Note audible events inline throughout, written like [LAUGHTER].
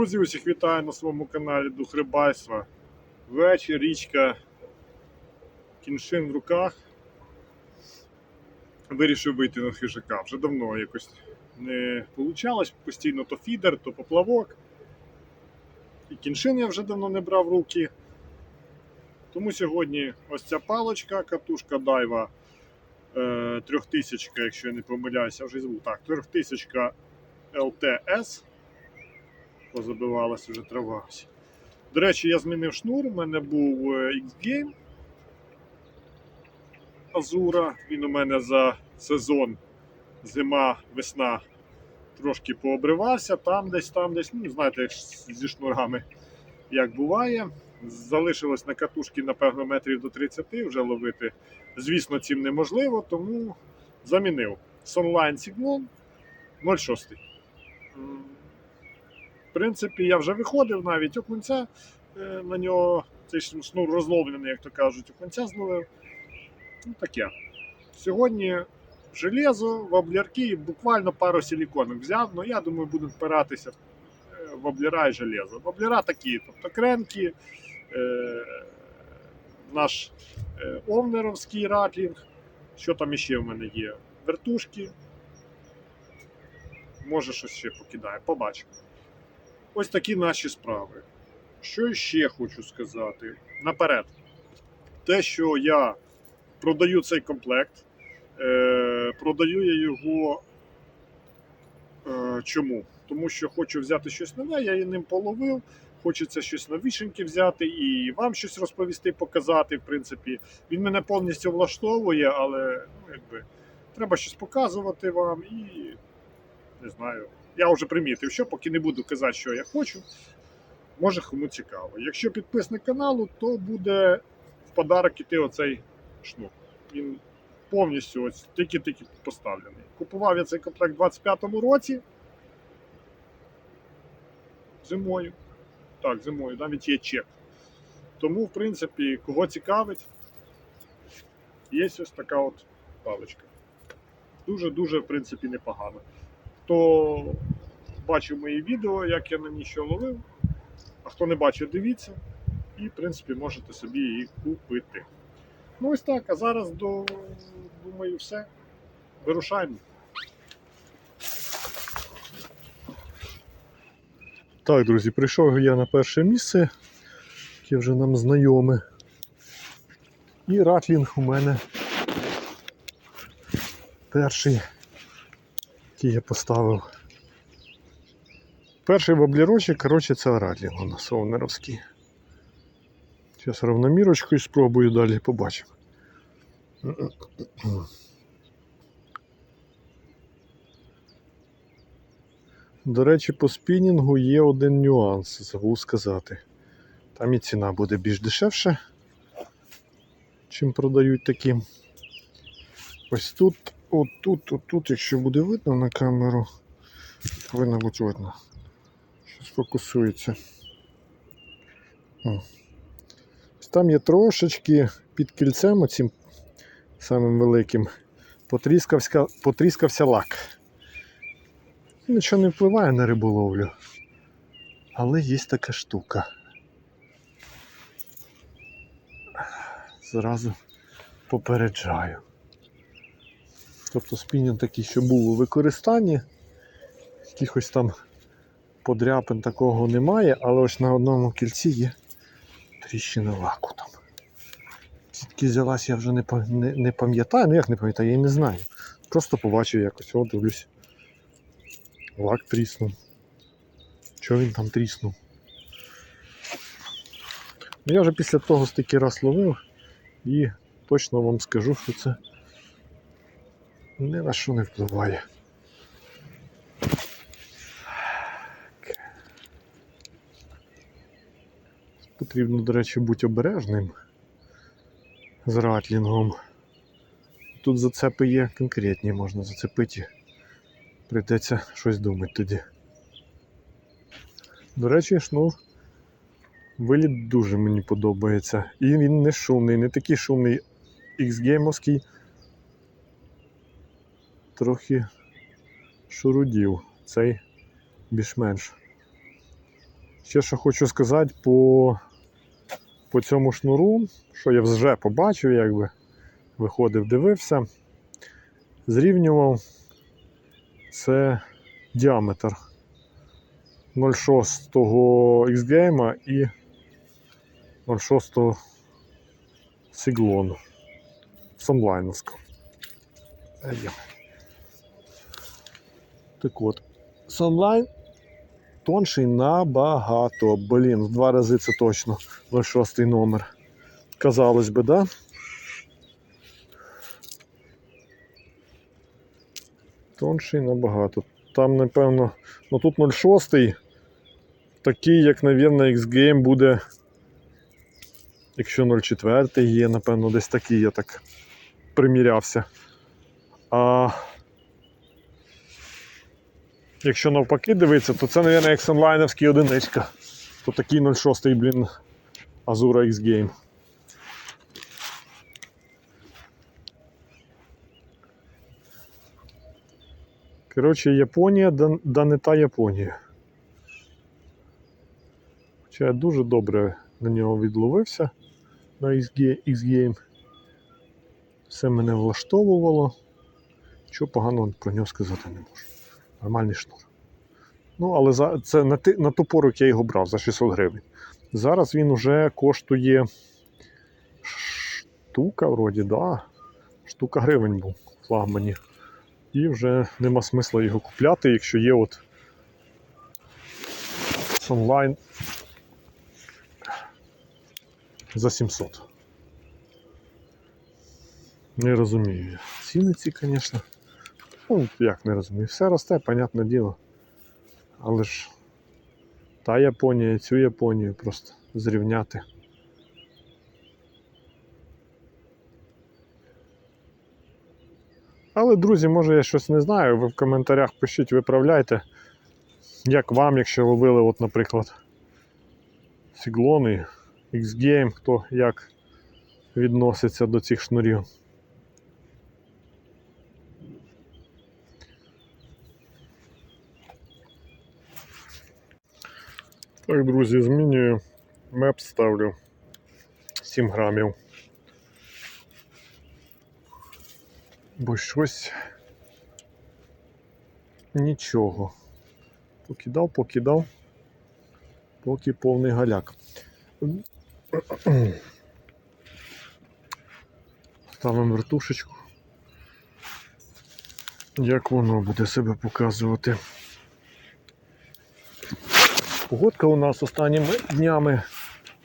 Друзі, усіх вітаю на своєму каналі Дух Рибальства. Вечір, річка, кіншин в руках. Вирішив вийти на хижака. Вже давно якось не вийшло. Постійно то фідер, то поплавок. І кіншин я вже давно не брав в руки. Тому сьогодні ось ця палочка, катушка дайва е, 3000, якщо я не помиляюся, вже звук. Так, 3000 LTS позабивалася вже трава. До речі, я змінив шнур, у мене був е, X-Game Азура. Він у мене за сезон зима, весна трошки пообривався, там десь, там десь, ну, знаєте, зі шнурами як буває. Залишилось на катушки, напевно, метрів до 30 вже ловити. Звісно, цим неможливо, тому замінив. Sunline Signal 0,6. В принципі, я вже виходив навіть окунця е, на нього. Цей шнур розловлений, як то кажуть, окунця зловив. Ну, таке. Сьогодні железо, воблярки і буквально пару силіконок взяв. Ну, я думаю, буду впиратися е, в воблера і железо. Воблера такі, тобто кренки, е, наш е, овнеровський ратлінг. Що там іще в мене є? Вертушки. Може, щось ще покидає, побачимо. Ось такі наші справи. Що ще хочу сказати наперед. Те, що я продаю цей комплект, е, продаю я його е, чому? Тому що хочу взяти щось нове, я і ним половив. Хочеться щось новішеньке взяти і вам щось розповісти, показати. В принципі, він мене повністю влаштовує, але ну, якби, треба щось показувати вам і не знаю. Я вже примітив, що поки не буду казати, що я хочу. Може кому цікаво. Якщо підписник каналу, то буде в подарок іти оцей шнур. Він повністю ось тільки-тільки поставлений. Купував я цей комплект у 25-му році. Зимою. Так, зимою, навіть є чек. Тому, в принципі, кого цікавить, є ось така от паличка. Дуже-дуже, в принципі, непогано. Хто бачив мої відео, як я на ній що ловив, а хто не бачив, дивіться. І, в принципі, можете собі її купити. Ну ось так, а зараз до, думаю, все. Вирушаємо. Так, друзі, прийшов я на перше місце, яке вже нам знайоме. І ратлінг у мене перший, який я поставив. Перший воблерочок, коротше, це ратлінг у нас овнеровський. Зараз равномірочкою спробую далі побачимо. До речі, по спінінгу є один нюанс, забув сказати. Там і ціна буде більш дешевша, чим продають такі. Ось тут, отут, отут, якщо буде видно на камеру, повинно бути видно. Що сфокусується. О. Там є трошечки під кільцем, оцим самим великим, потріскався, потріскався лак. Нічого не впливає на риболовлю. Але є така штука. Зразу попереджаю. Тобто спінінг такий, що був у використанні, якихось там подряпин такого немає, але ось на одному кільці є тріщина лаку там. Звідки взялась, я вже не, не, не пам'ятаю, ну як не пам'ятаю, я і не знаю. Просто побачив якось, от дивлюсь. Лак тріснув. Чого він там тріснув? Ну, я вже після того стільки раз ловив і точно вам скажу, що це ні на що не впливає. Потрібно, до речі, бути обережним з ратлінгом. Тут зацепи є конкретні, можна зацепити. Прийдеться щось думати тоді. До речі, шнур виліт дуже мені подобається. І він не шумний, не такий шумний X-геймовський. Трохи шурудів. Цей більш-менш Ще що хочу сказати по, по цьому шнуру, що я вже побачив, якби виходив, дивився, зрівнював це діаметр 0,6 X-Game і 0,6 Сіглону. Санлайновського. Так от, Sunline тонший набагато. Блін, в два рази це точно 06 номер. Казалось би, да? Тонший набагато. Там, напевно, ну тут 06 такий, як, навірно, X-Game буде. Якщо 04 є, напевно, десь такий, я так примірявся. А якщо навпаки дивитися, то це, мабуть, як Sunline'овський одиничка. То такий 06, блін, Azura X Game. Коротше, Японія, да, да не та Японія. Хоча я дуже добре на нього відловився на X-Game. Все мене влаштовувало. Чого поганого про нього сказати не можу. Нормальний шнур. Ну, але за, це на, ти, на ту пору, як я його брав за 600 гривень. Зараз він вже коштує штука, вроді, да. Штука гривень був в флагмані. І вже нема смисла його купляти, якщо є от онлайн за 700. Не розумію. Ціни ці, звісно. Ну, як не розумію. Все росте, понятне діло. Але ж та Японія і цю Японію просто зрівняти. Але, друзі, може я щось не знаю. Ви в коментарях пишіть, виправляйте. Як вам, якщо ловили, от, наприклад, сіглони, X-Game, хто як відноситься до цих шнурів. Так, друзі, змінюю. Меп ставлю 7 грамів. Бо щось нічого. Покидав, покидав, поки повний галяк. Ставимо вертушечку. Як воно буде себе показувати? Погодка у нас останніми днями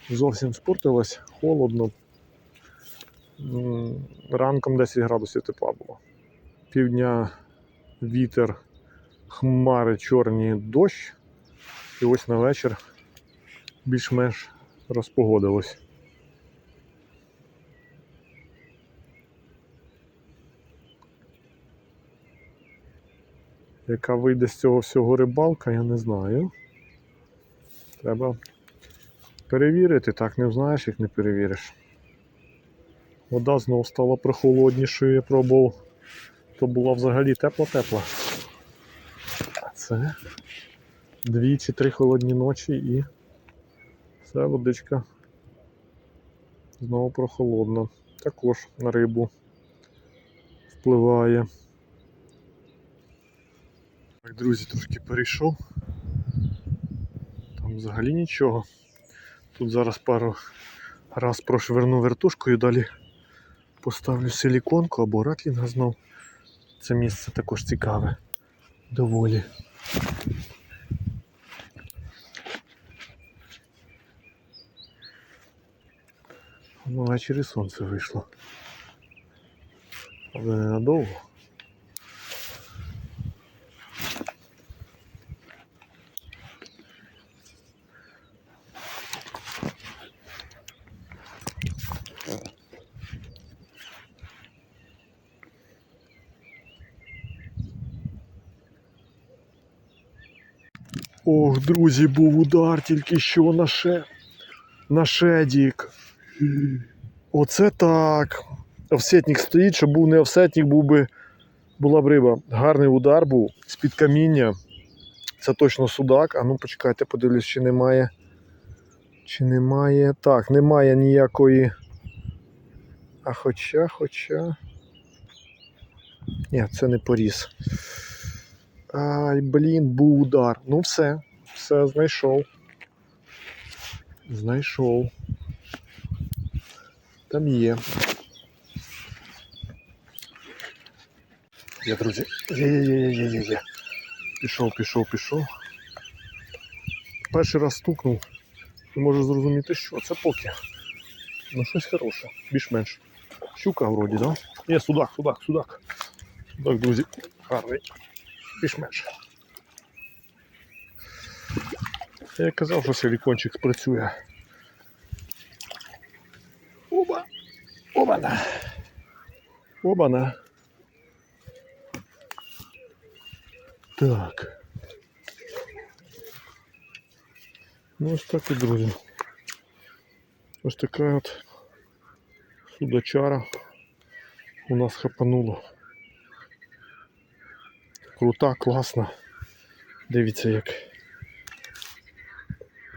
зовсім спортилась, холодно. Ранком 10 градусів тепла було. Півдня вітер, хмари, чорні дощ. І ось на вечір більш-менш розпогодилось. Яка вийде з цього всього рибалка, я не знаю. Треба перевірити, так не знаєш, як не перевіриш. Вода знову стала прохолоднішою, я пробував. То була взагалі тепла-тепла. А це дві чи три холодні ночі і все водичка знову прохолодна. Також на рибу впливає. Так, друзі, трошки перейшов. Взагалі нічого. Тут зараз пару раз прошверну вертушкою, далі поставлю силіконку або ратлінга знов. Це місце також цікаве. Доволі. Ввечері сонце вийшло. Але ненадовго. Ох, друзі, був удар тільки що на ше. На шедік. Оце так. Офсетник стоїть, щоб був не офсетник, був би, була б риба. Гарний удар був з-під каміння. Це точно судак. А ну почекайте, подивлюсь, чи немає Чи немає. Так, немає ніякої. А хоча, хоча. Ні, це не поріс. Ай, блін, був удар. Ну все, все, знайшов. Знайшов. Там є. Є, друзі. Є, є, є, є, є, є. Пішов, пішов, пішов. Перший раз стукнув. Не можу зрозуміти, що це поки. Ну щось хороше, більш-менш. Щука вроді, да? Є, судак, судак, судак. Судак, друзі, гарний. Більш-менш. Я казав, що силікончик спрацює. Оба! Оба-на! Оба-на! Так. Ну ось так і друзі. Ось така от судачара у нас хапануло. Крута, класна. Дивіться, як,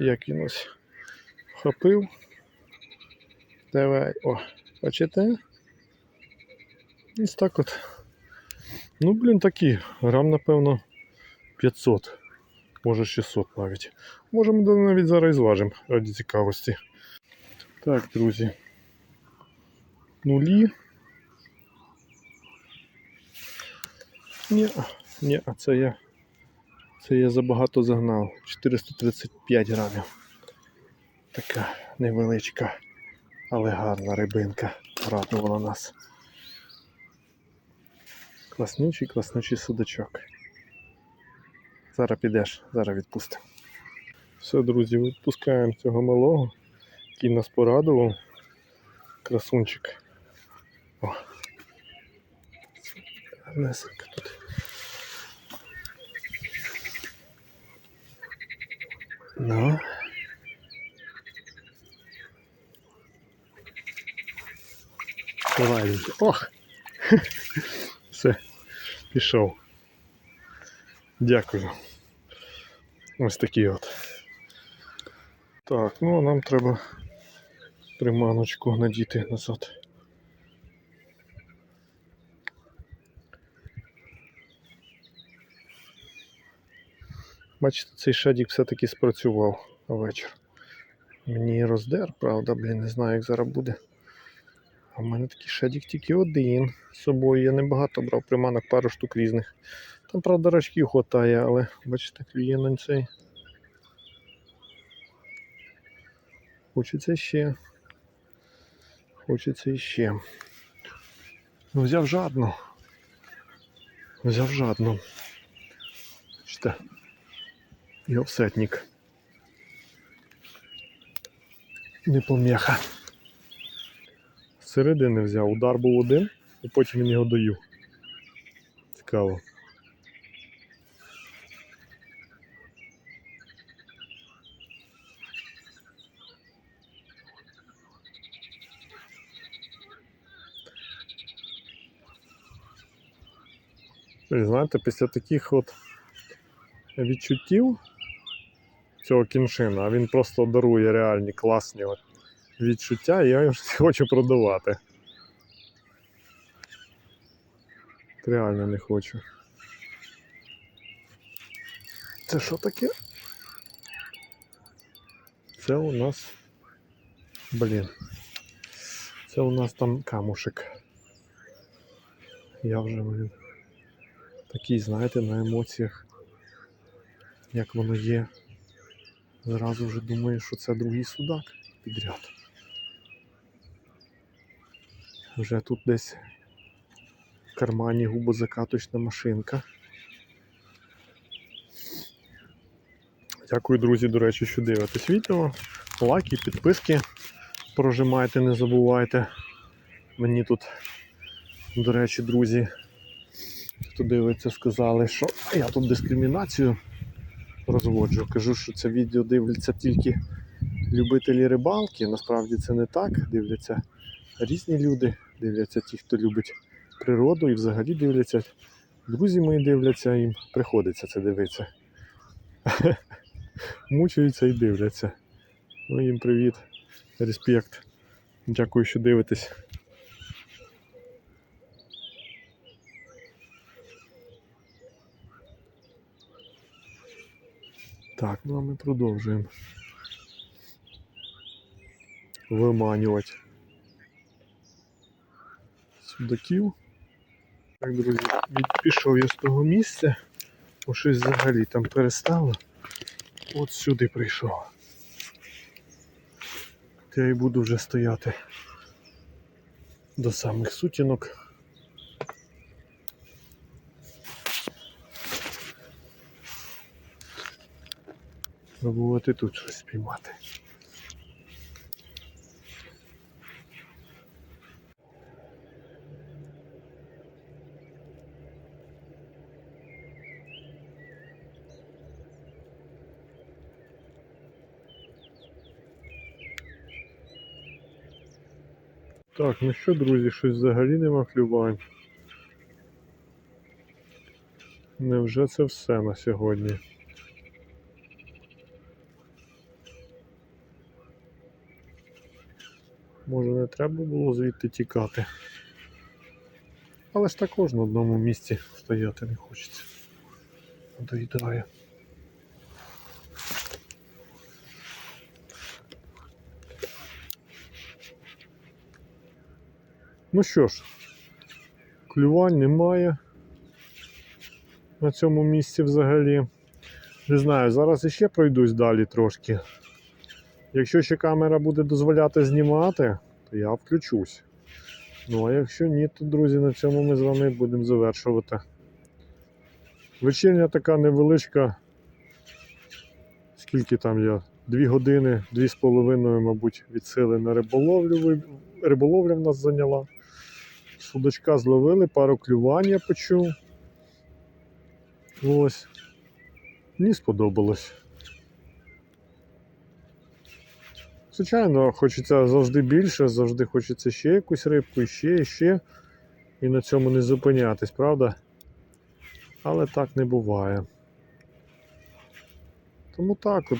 як він ось хапив. Давай, о, бачите? Ось так от. Ну, блін, такі. Грам, напевно, 500. Може 600 навіть. Може ми навіть зараз зважимо раді цікавості. Так, друзі. Нулі. Ні, ні, а це я. Це я забагато загнав. 435 грамів. Така невеличка, але гарна рибинка. Радувала нас. Класнючий, класнючий судачок. Зараз підеш, зараз відпустимо. Все, друзі, відпускаємо цього малого, який нас порадував. Красунчик. О. Гарнесенько тут. Ну. Давай. Ох! [LAUGHS] Все, пішов. Дякую. Ось такі от. Так, ну а нам треба приманочку надіти назад. Бачите, цей шадік все-таки спрацював вечір. Мені роздер, правда, блін, не знаю, як зараз буде. А в мене такий шадік тільки один. З собою я небагато брав приманок, пару штук різних. Там, правда, рачків хватає, але бачите, клює цей. Хочеться ще. Хочеться іще. Ну, взяв жадно. Взяв жадно. Бачите. І. Не поміха. З середини взяв. Удар був один, і потім він його доїв. Цікаво. Знаєте, після таких от відчуттів цього кіншина, а він просто дарує реальні класні відчуття, і я його [LAUGHS] хочу продавати. Реально не хочу. Це що таке? Це у нас. Блін. Це у нас там камушек. Я вже блін, такий, знаєте, на емоціях, як воно є. Зразу вже думаю, що це другий судак підряд. Вже тут десь в кармані губозакаточна машинка. Дякую, друзі, до речі, що дивитесь відео. Лайки, підписки прожимайте, не забувайте. Мені тут, до речі, друзі, хто дивиться, сказали, що я тут дискримінацію розводжу. Кажу, що це відео дивляться тільки любителі рибалки. Насправді це не так. Дивляться різні люди, дивляться ті, хто любить природу і взагалі дивляться. Друзі мої дивляться, їм приходиться це дивитися. [LAUGHS] Мучаються і дивляться. Ну їм привіт, респект. Дякую, що дивитесь. Так, ну а ми продовжуємо виманювати судаків. Так, друзі, від- пішов я з того місця, бо щось взагалі там перестало. От сюди прийшов. Я і буду вже стояти до самих сутінок. Пробувати тут щось спіймати. Так, ну що, друзі, щось взагалі нема клювань. Невже це все на сьогодні? Може не треба було звідти тікати. Але ж також на одному місці стояти не хочеться. Доїдає. Ну що ж, клювань немає на цьому місці взагалі. Не знаю, зараз іще пройдусь далі трошки. Якщо ще камера буде дозволяти знімати, то я включусь. Ну а якщо ні, то друзі, на цьому ми з вами будемо завершувати. Вечірня така невеличка. Скільки там я? Дві години, дві з половиною, мабуть, від сили на риболовлю. Риболовля в нас зайняла. Судочка зловили, пару клювань я почув. Ось. Мені сподобалось. Звичайно, хочеться завжди більше, завжди хочеться ще якусь рибку, ще, ще. І на цьому не зупинятись, правда? Але так не буває. Тому так от.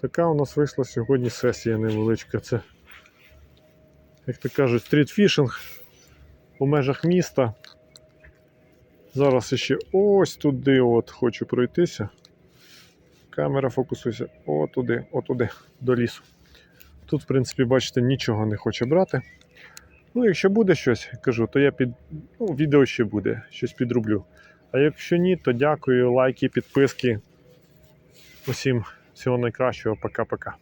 Така у нас вийшла сьогодні сесія невеличка. Це, як то кажуть, стрітфішинг у межах міста. Зараз ще ось туди от хочу пройтися. Камера фокусується отуди, отуди, до лісу. Тут, в принципі, бачите, нічого не хоче брати. Ну, якщо буде щось, кажу, то я під. Ну, відео ще буде, щось підроблю. А якщо ні, то дякую, лайки, підписки. Усім всього найкращого, пока-пока.